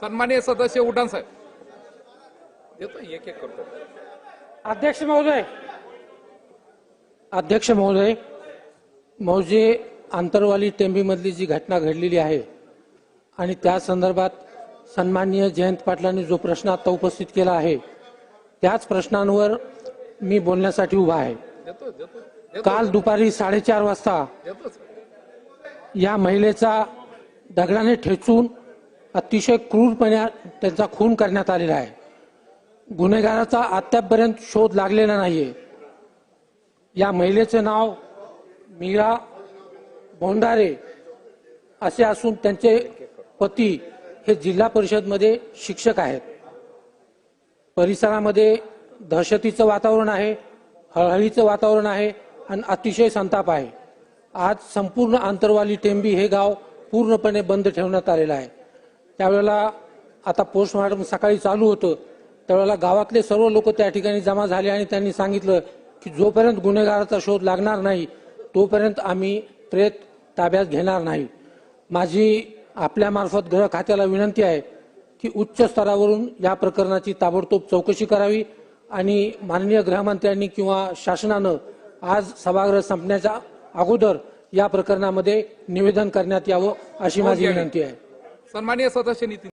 सन्मान्य सदस्य उड्डाण साहेब. देतो एक एक करतो. अध्यक्ष महोदय. अध्यक्ष महोदय मौजे आंतरवाली टेंबीमधली जी घटना घडलेली आहे आणि त्या संदर्भात सन्माननीय जयंत पाटलांनी जो प्रश्न आता उपस्थित केला आहे त्याच प्रश्नांवर मी बोलण्यासाठी उभा आहे. काल दुपारी साडेचार वाजता या महिलेचा दगडाने ठेचून अतिशय क्रूरपणे त्यांचा खून करण्यात आलेला आहे. गुन्हेगाराचा अद्यापपर्यंत शोध लागलेला नाहीये. या महिलेचे नाव मीरा बोंडारे असे असून त्यांचे पती हे जिल्हा परिषदमध्ये शिक्षक आहेत. परिसरामध्ये दहशतीचं वातावरण आहे हळहळीचं वातावरण आहे आणि अतिशय संताप आहे. आज संपूर्ण आंतरवाली टेंबी हे गाव पूर्णपणे बंद ठेवण्यात आलेलं आहे. त्यावेळेला आता पोस्टमॉर्टम सकाळी चालू होतं. त्यावेळेला गावातले सर्व लोक त्या ठिकाणी जमा झाले आणि त्यांनी सांगितलं की जोपर्यंत गुन्हेगाराचा शोध लागणार नाही तोपर्यंत आम्ही प्रेत ताब्यात घेणार नाही. माझी आपल्यामार्फत गृह खात्याला विनंती आहे की उच्च स्तरावरून या प्रकरणाची ताबडतोब चौकशी करावी आणि माननीय गृहमंत्र्यांनी किंवा शासनानं आज सभागृह संपण्याच्या अगोदर या प्रकरणामध्ये निवेदन करण्यात यावं अशी माझी विनंती आहे. सन्मान्य सदस्य नितीन